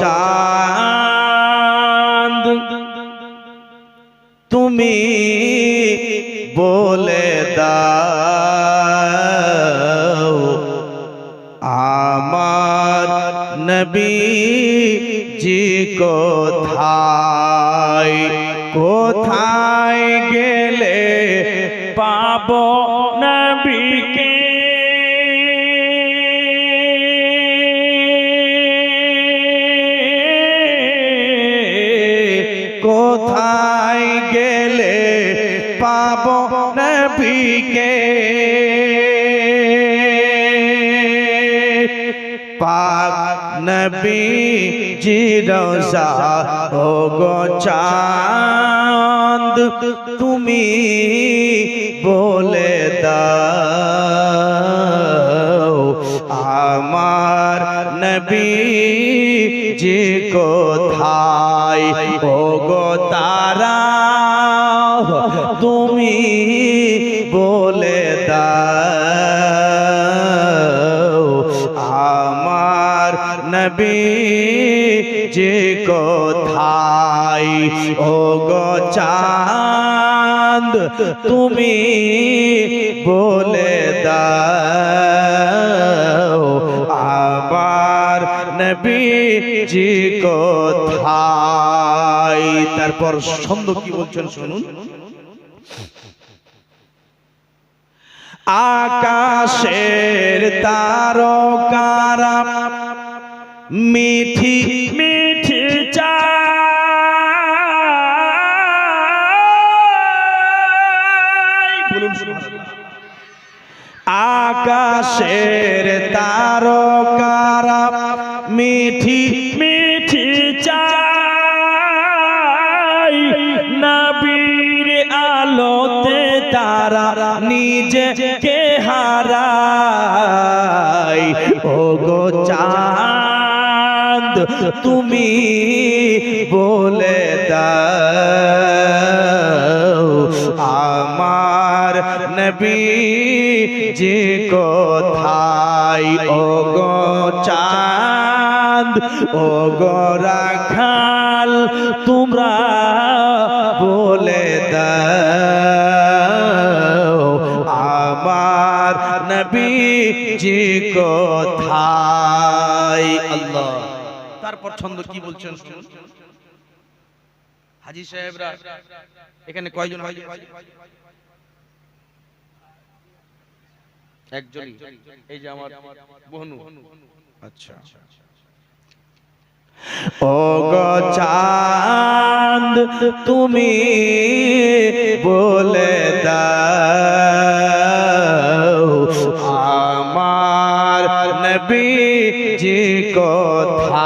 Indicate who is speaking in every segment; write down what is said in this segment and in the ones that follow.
Speaker 1: চাঁদ তুমি বলে দাও আমার নবী জি কোথায় কোথায় গেলে পাবো? কোথায় গেলে পাবো নবীকে? পাক নবী জিরোজা ও চাঁদ, তুমি বলে দাও, আমার নবী যে কোথায় ও গো তারা তুমি বলে দাও, আমার নবী যে কোথায়? ও গো চাঁদ, তুমি বলে দাও আবার নবী জি কোথায় তারপর ছন্দ কি বলছেন শুনুন? আকাশের তারকারা মিঠি মিঠি বলুন। আকাশের তারকারা নিজেকে হারাই। ও গো চাঁদ, তুমি বলে দাও, আমার নবী যে কোথায়? ও গো চাঁদ ও রাখাল, তোমরা বলে দাও। আমার নবী যে কোথায়? আল্লাহ। তারপর ছন্দ কি বলছেন? হাজি সাহেবরা, এখানে কয়জন হাজি একজনই। এই যে আমার বহনু আচ্ছা। ও চাঁদ, তুমি বলে দাও। আমার নবী জি কোথায়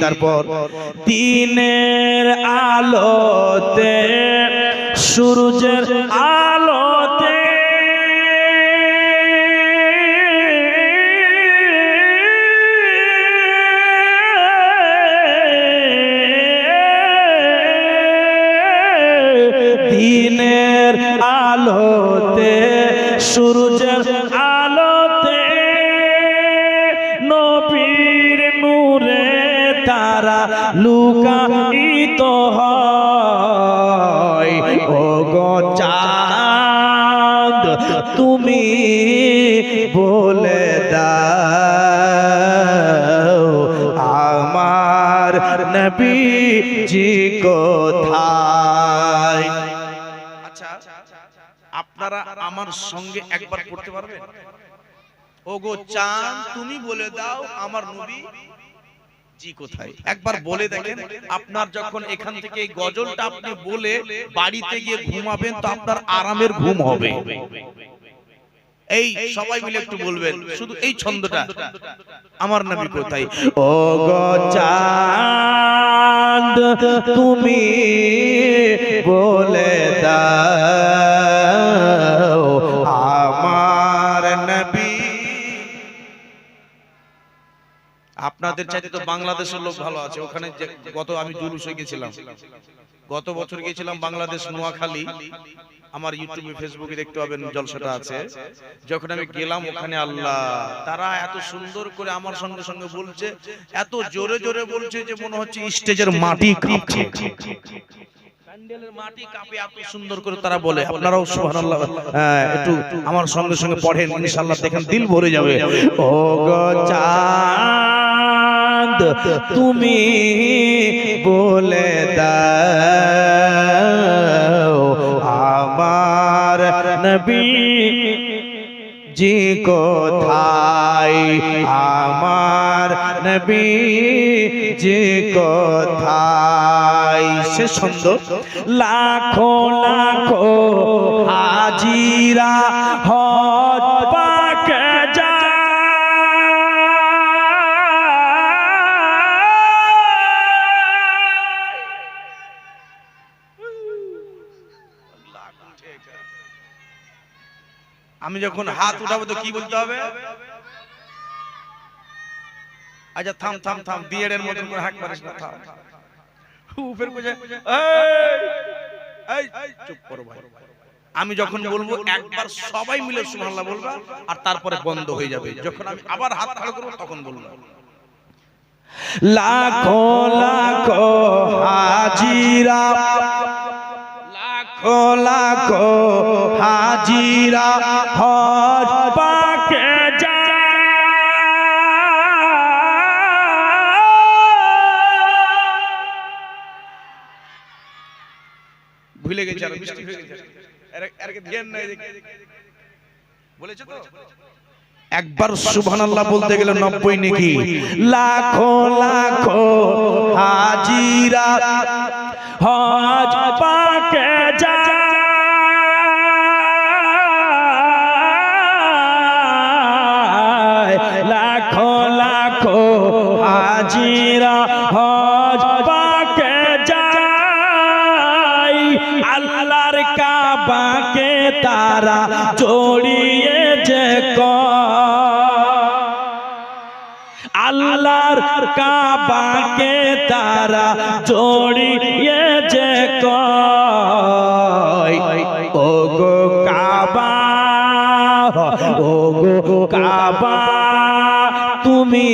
Speaker 1: তারপর দিনের আলোতে সূর্যের আলোতে। দিনের আলোতে সূর্যের আলোতে তুমি বলে দাও, আমার নবী জি কোথায়? আচ্ছা আপনারা আমার সঙ্গে একবার পড়তে পারবেন? ওগো, চাঁদ তুমি বলে দাও, আমার নবী জি কোথায়? একবার বলে দেখেন আপনার যখন এখান থেকে এই গজলটা আপনি বলে বাড়িতে গিয়ে ঘুমাবেন তো আপনার আরামের ঘুম হবে। এই সবাই মিলে একটু বলবেন শুধু এই ছন্দটা। আমার নবী কোথায়? ও চাঁদ তুমি বলে আপনাদের চাইতে তো বাংলাদেশের লোক ভালো আছে। ওখানে গত আমি জুলুসে গেছিলাম। গত বছর গেছিলাম বাংলাদেশ নোয়াখালী। আমার ইউটিউবে ফেসবুকে দেখতে পাবেন জলসাটা আছে। যখন আমি গেলাম ওখানে আল্লাহ তারা এত সুন্দর করে আমার সঙ্গে সঙ্গে বলছে এত জোরে জোরে বলছে যে মনে হচ্ছে স্টেজের মাটি কাঁপছে। মাটি কাঁপে এত সুন্দর করে তারা বলে আপনারাও সুবহানাল্লাহ হ্যাঁ, একটু আমার সঙ্গে সঙ্গে পড়েন ইনশাআল্লাহ দেখেন দিল ভরে যাবে। ও গো চাঁদ তুমি বলে আমার নবী জি কোথায়? আমার নবী জি কোথায়? সে সুন্দর লাখো লাখো হাজিরা হজ আমি যখন হাত উঠাবো তো কি বলতে হবে? আচ্ছা থাম থাম থাম, বিয়ের মতন করে হাঁক পারিস না, থাম। উপের এই চুপ করো ভাই। আমি যখন বলব, একবার সবাই মিলে সুবহানাল্লাহ বলবা, আর তারপরে বন্ধ হয়ে যাবে। যখন আমি আবার হাত খাড়া করব, তখন বলব। লাখো লাখো হাজিরা লাখো লাখো হাজিরা হজ পাকে একবার বলতে গেলে নব্বই নাকি? লাখো লাখো হাজিরা হজ পাকে যায়। হাজিরা হজ পাকে যায়। আল্লাহর কাবাকে তারা জড়িয়ে যে আল্লাহর কাবাকে তারা জড়িয়ে যে কয়। কাবা ও গো কাবা, তুমি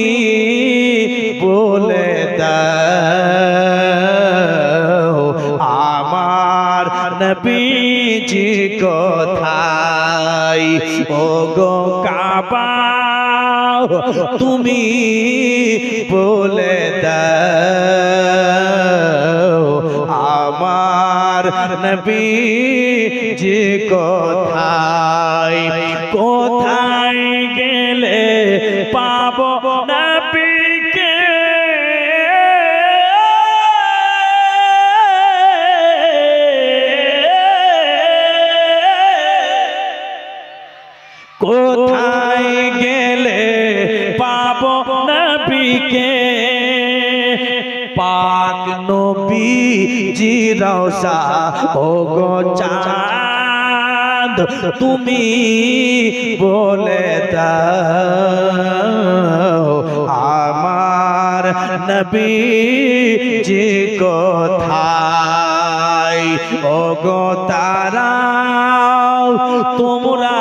Speaker 1: নবীজি কোথায় ও গো তুমি বলে দাও আমার নবী যে কোথায় কোথায় গেলে নবী জি রওসা ও গো তুমি বলে আমার নবী জি কোথায়? ও গো তারা তোমরা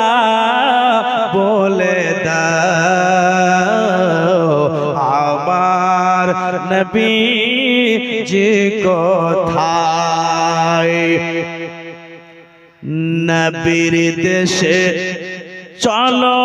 Speaker 1: বলে আমার নবী যে কোথায় নবীর দেশে চলো